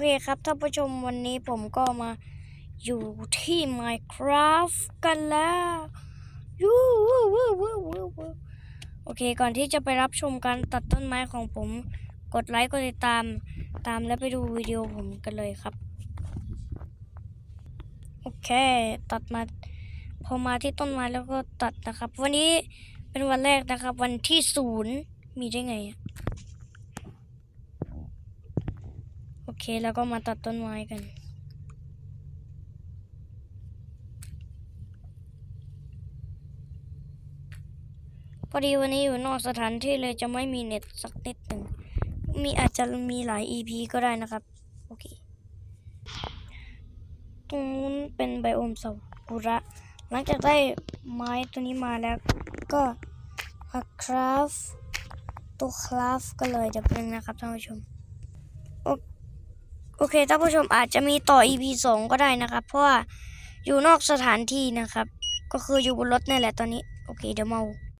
เคครับท่านผู้ชมวันนี้ผมก็มาอยู่ที่ Minecraft กันแล้วยูวูวูวูวูโอเคก่อนที่จะไปรับชมการตัดต้นไม้ของผม กดไลค์กดติดตามตามแล้วไปดูวิดีโอผมกันเลยครับ โอเค ตัดมาพอมาที่ต้นไม้แล้วก็ตัดนะครับ วันนี้เป็นวันแรกนะครับ วันที่ศูนย์มีได้ไงอะโอ เคแล้วก็มาตัดต้นไม้กัน พอดีวันนี้อยู่นอกสถานที่เลยจะไม่มีเน็ตสักนิดหนึ่ง มีอาจจะมีหลาย EP ก็ได้นะครับ โอเค ตรงนู้นเป็นไบโอมซากุระ หลังจากได้ไม้ตัวนี้มาแล้วก็มาคราฟตัวคราฟก็เลยจะเป็นนะครับท่านผู้ชม โอ โอเคท่านผู้ชมอาจจะมีต่อ EP 2ก็ได้นะครับ เพราะว่าอยู่นอกสถานที่นะครับ ก็คืออยู่บนรถนี่แหละตอนนี้ โอเคเดี๋ยวเมา